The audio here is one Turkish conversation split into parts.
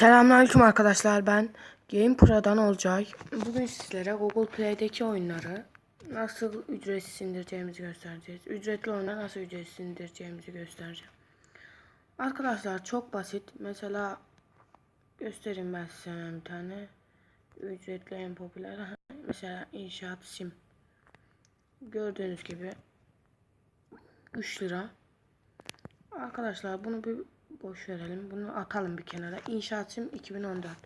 Selamünaleyküm arkadaşlar ben Game Pro'dan olacak. Bugün sizlere Google Play'deki oyunları nasıl ücretsiz indireceğimizi göstereceğiz. Ücretli oyunları nasıl ücretsiz indireceğimizi göstereceğim. Arkadaşlar çok basit. Mesela göstereyim ben size bir tane. Ücretli en popüler. Mesela inşaat sim. Gördüğünüz gibi 3 lira. Arkadaşlar bunu bir boş verelim. Bunu atalım bir kenara. İnşaatım 2014.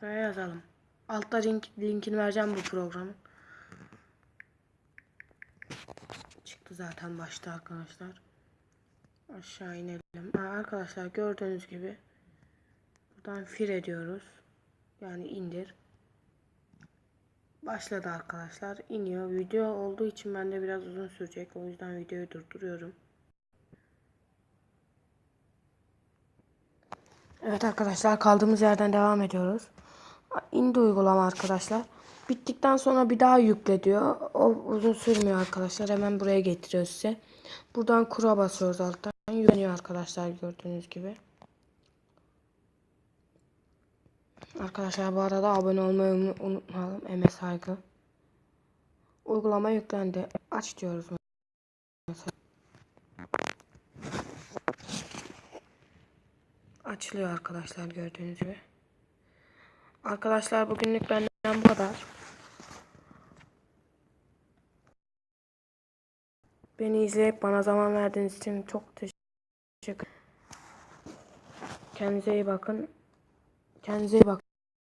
Buraya yazalım. Altta link, linkini vereceğim bu programın. Çıktı zaten başta arkadaşlar. Aşağı inelim. Ha, arkadaşlar gördüğünüz gibi buradan fir ediyoruz. Yani indir. Başladı arkadaşlar. İniyor. Video olduğu için bende biraz uzun sürecek. O yüzden videoyu durduruyorum. Evet arkadaşlar kaldığımız yerden devam ediyoruz. İndi uygulama arkadaşlar. Bittikten sonra bir daha yükle diyor. O uzun sürmüyor arkadaşlar. Hemen buraya getiriyor size. Buradan kura basıyoruz alttan. Yükleniyor arkadaşlar gördüğünüz gibi. Arkadaşlar bu arada abone olmayı unu- unutmayalım. Emek saygı. Uygulama yüklendi. Aç diyoruz. mesela. Açılıyor arkadaşlar gördüğünüz gibi. Arkadaşlar bugünlük benden bu kadar. Beni izleyip bana zaman verdiğiniz için çok teşekkür Kendinize iyi bakın. Kendinize iyi bakın.